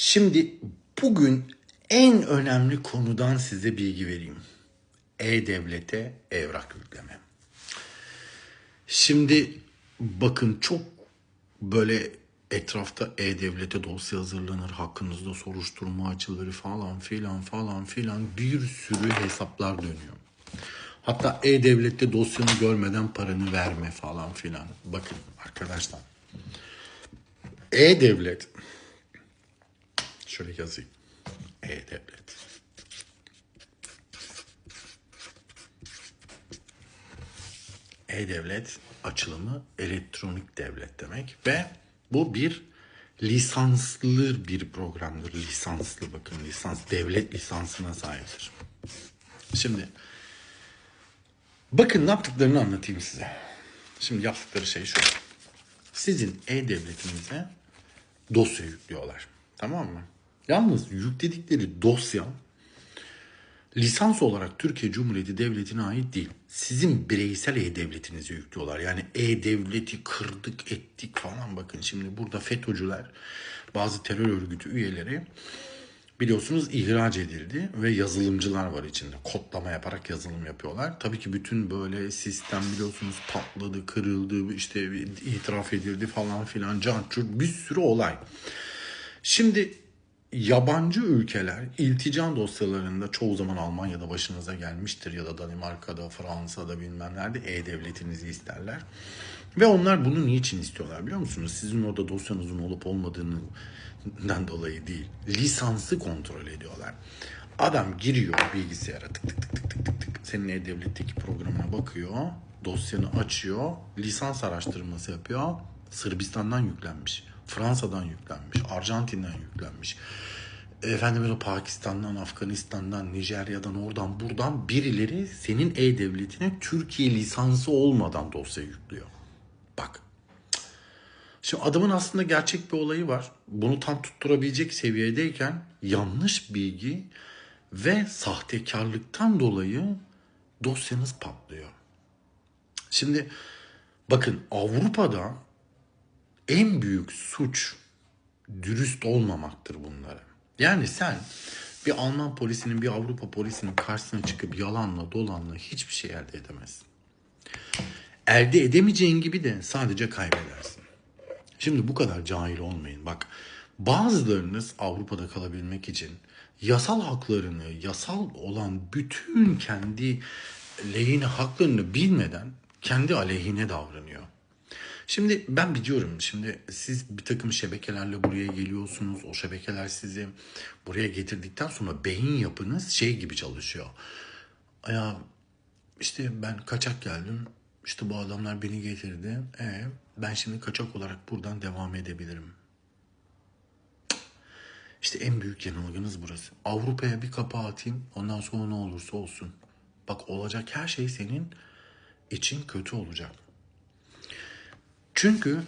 Şimdi bugün en önemli konudan size bilgi vereyim. E-Devlet'e evrak yükleme. Şimdi bakın çok böyle etrafta E-Devlet'e dosya hazırlanır, hakkınızda soruşturma açılır falan filan falan filan bir sürü hesaplar dönüyor. Hatta E-Devlet'te dosyanı görmeden paranı verme falan filan. Bakın arkadaşlar. E-Devlet Şöyle yazayım. E-Devlet. E-Devlet açılımı elektronik devlet demek ve bu bir lisanslı bir programdır. Lisanslı bakın lisans devlet lisansına sahiptir. Şimdi bakın ne yaptıklarını anlatayım size. Şimdi yaptıkları şey şu. Sizin e-devletinize dosya yüklüyorlar. Tamam mı? Yalnız yükledikleri dosya lisans olarak Türkiye Cumhuriyeti Devleti'ne ait değil. Sizin bireysel e-devletinizi yüklüyorlar. Yani e-devleti kırdık ettik falan bakın. Şimdi burada FETÖ'cüler bazı terör örgütü üyeleri biliyorsunuz ihraç edildi ve yazılımcılar var içinde. Kodlama yaparak yazılım yapıyorlar. Tabii ki bütün böyle sistem biliyorsunuz patladı, kırıldı, işte itiraf edildi falan filan, can bir sürü olay. Şimdi yabancı ülkeler iltica dosyalarında çoğu zaman Almanya'da başınıza gelmiştir ya da Danimarka'da, Fransa'da bilmem nerede e-devletinizi isterler. Ve onlar bunu niçin istiyorlar biliyor musunuz? Sizin orada dosyanızın olup olmadığından dolayı değil. Lisansı kontrol ediyorlar. Adam giriyor bilgisayara tık tık tık tık tık tık tık. Senin e-devletteki programına bakıyor. Dosyanı açıyor. Lisans araştırması yapıyor. Sırbistan'dan yüklenmiş. Fransa'dan yüklenmiş, Arjantin'den yüklenmiş. Efendim böyle Pakistan'dan, Afganistan'dan, Nijerya'dan, oradan buradan birileri senin e-devletine Türkiye lisansı olmadan dosya yüklüyor. Bak. Şimdi adamın aslında gerçek bir olayı var. Bunu tam tutturabilecek seviyedeyken yanlış bilgi ve sahtekarlıktan dolayı dosyanız patlıyor. Şimdi bakın Avrupa'da en büyük suç dürüst olmamaktır bunlara. Yani sen bir Alman polisinin bir Avrupa polisinin karşısına çıkıp yalanla dolanla hiçbir şey elde edemezsin. Elde edemeyeceğin gibi de sadece kaybedersin. Şimdi bu kadar cahil olmayın. Bak bazılarınız Avrupa'da kalabilmek için yasal haklarını, yasal olan bütün kendi lehine haklarını bilmeden kendi aleyhine davranıyor. Şimdi ben biliyorum şimdi siz bir takım şebekelerle buraya geliyorsunuz. O şebekeler sizi buraya getirdikten sonra beyin yapınız şey gibi çalışıyor. Ya işte ben kaçak geldim. İşte bu adamlar beni getirdi. E, ben şimdi kaçak olarak buradan devam edebilirim. İşte en büyük yanılgınız burası. Avrupa'ya bir kapı atayım ondan sonra ne olursa olsun. Bak olacak her şey senin için kötü olacak. Çünkü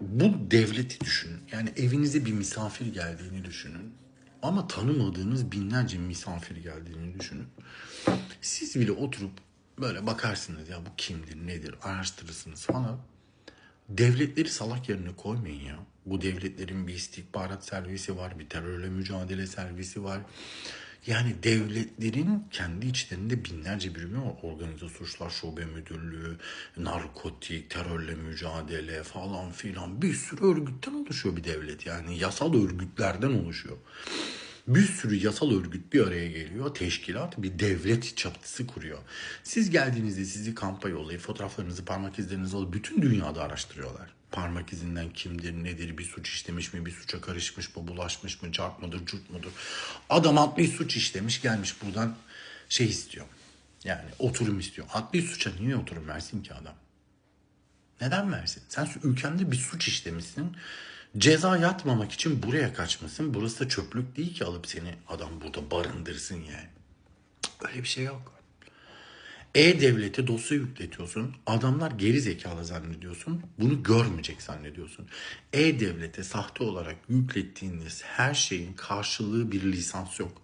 bu devleti düşünün. Yani evinize bir misafir geldiğini düşünün. Ama tanımadığınız binlerce misafir geldiğini düşünün. Siz bile oturup böyle bakarsınız ya bu kimdir, nedir, araştırırsınız falan. Devletleri salak yerine koymayın ya. Bu devletlerin bir istihbarat servisi var, bir terörle mücadele servisi var. Yani devletlerin kendi içlerinde binlerce birimi var. Organize suçlar şube müdürlüğü, narkotik, terörle mücadele falan filan bir sürü örgütten oluşuyor bir devlet. Yani yasal örgütlerden oluşuyor. Bir sürü yasal örgüt bir araya geliyor. Teşkilat bir devlet çatısı kuruyor. Siz geldiğinizde sizi kampa yollayıp fotoğraflarınızı parmak izlerinizi alıp bütün dünyada araştırıyorlar parmak izinden kimdir, nedir, bir suç işlemiş mi, bir suça karışmış mı, bulaşmış mı, çarp mıdır, curt mudur? Adam adli suç işlemiş gelmiş buradan şey istiyor. Yani oturum istiyor. Adli suça niye oturum versin ki adam? Neden versin? Sen ülkende bir suç işlemişsin. Ceza yatmamak için buraya kaçmasın. Burası da çöplük değil ki alıp seni adam burada barındırsın yani. Öyle bir şey yok. E-Devlet'e dosya yükletiyorsun. Adamlar geri zekalı zannediyorsun. Bunu görmeyecek zannediyorsun. E-Devlet'e sahte olarak yüklettiğiniz her şeyin karşılığı bir lisans yok.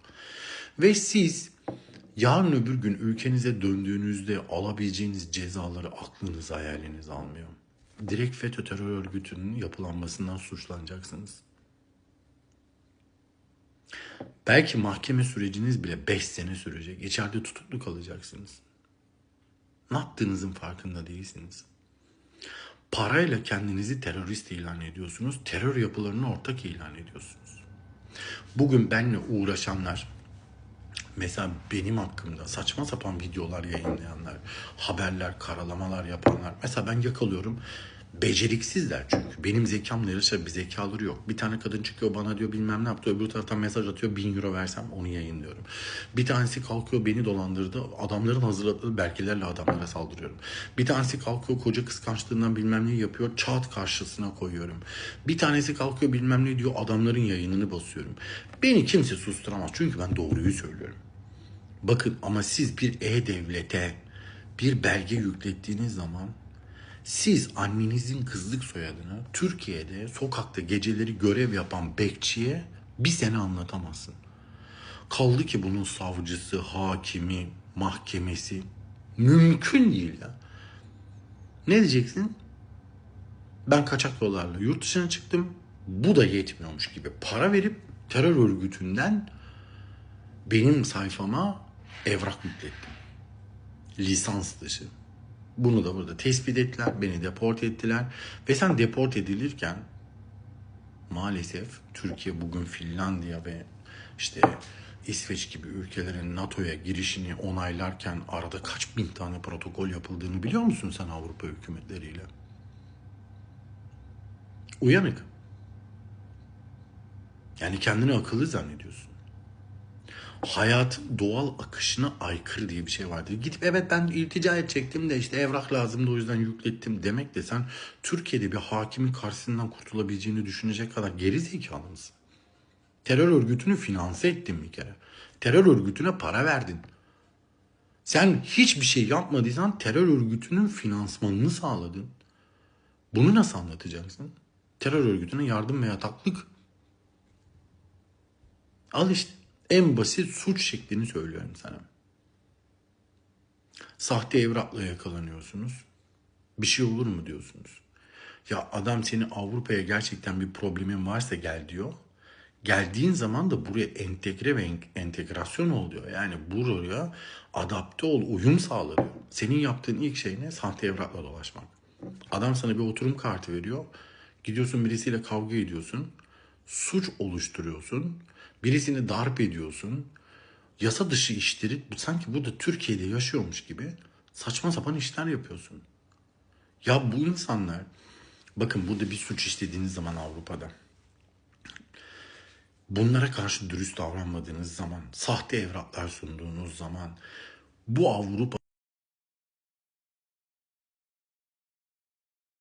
Ve siz yarın öbür gün ülkenize döndüğünüzde alabileceğiniz cezaları aklınız hayaliniz almıyor. Direkt FETÖ terör örgütünün yapılanmasından suçlanacaksınız. Belki mahkeme süreciniz bile 5 sene sürecek. İçeride tutuklu kalacaksınız. Ne yaptığınızın farkında değilsiniz. Parayla kendinizi terörist ilan ediyorsunuz. Terör yapılarını ortak ilan ediyorsunuz. Bugün benimle uğraşanlar, mesela benim hakkımda saçma sapan videolar yayınlayanlar, haberler, karalamalar yapanlar. Mesela ben yakalıyorum. Beceriksizler çünkü. Benim zekamla yarışa bir zekaları yok. Bir tane kadın çıkıyor bana diyor bilmem ne yaptı. Öbür taraftan mesaj atıyor. Bin euro versem onu yayınlıyorum. Bir tanesi kalkıyor beni dolandırdı. Adamların hazırladığı belgelerle adamlara saldırıyorum. Bir tanesi kalkıyor koca kıskançlığından bilmem ne yapıyor. Çat karşısına koyuyorum. Bir tanesi kalkıyor bilmem ne diyor. Adamların yayınını basıyorum. Beni kimse susturamaz. Çünkü ben doğruyu söylüyorum. Bakın ama siz bir e-devlete bir belge yüklettiğiniz zaman siz annenizin kızlık soyadını Türkiye'de sokakta geceleri görev yapan bekçiye bir sene anlatamazsın. Kaldı ki bunun savcısı, hakimi, mahkemesi mümkün değil ya. Ne diyeceksin? Ben kaçak yollarla yurt dışına çıktım. Bu da yetmiyormuş gibi para verip terör örgütünden benim sayfama evrak yüklettim. Lisans dışı. Bunu da burada tespit ettiler. Beni deport ettiler. Ve sen deport edilirken maalesef Türkiye bugün Finlandiya ve işte İsveç gibi ülkelerin NATO'ya girişini onaylarken arada kaç bin tane protokol yapıldığını biliyor musun sen Avrupa hükümetleriyle? Uyanık. Yani kendini akıllı zannediyorsun hayatın doğal akışına aykırı diye bir şey vardır. Gidip evet ben iltica edecektim de işte evrak lazımdı o yüzden yüklettim demek de sen Türkiye'de bir hakimin karşısından kurtulabileceğini düşünecek kadar geri zekalı mısın? Terör örgütünü finanse ettin bir kere. Terör örgütüne para verdin. Sen hiçbir şey yapmadıysan terör örgütünün finansmanını sağladın. Bunu nasıl anlatacaksın? Terör örgütüne yardım ve yataklık. Al işte. En basit suç şeklini söylüyorum sana. Sahte evrakla yakalanıyorsunuz. Bir şey olur mu diyorsunuz. Ya adam seni Avrupa'ya gerçekten bir problemin varsa gel diyor. Geldiğin zaman da buraya entegre ve entegrasyon ol diyor. Yani buraya adapte ol, uyum sağla diyor. Senin yaptığın ilk şey ne? Sahte evrakla dolaşmak. Adam sana bir oturum kartı veriyor. Gidiyorsun birisiyle kavga ediyorsun. Suç oluşturuyorsun. Birisini darp ediyorsun. Yasa dışı işleri sanki burada Türkiye'de yaşıyormuş gibi saçma sapan işler yapıyorsun. Ya bu insanlar bakın burada bir suç işlediğiniz zaman Avrupa'da bunlara karşı dürüst davranmadığınız zaman, sahte evraklar sunduğunuz zaman bu Avrupa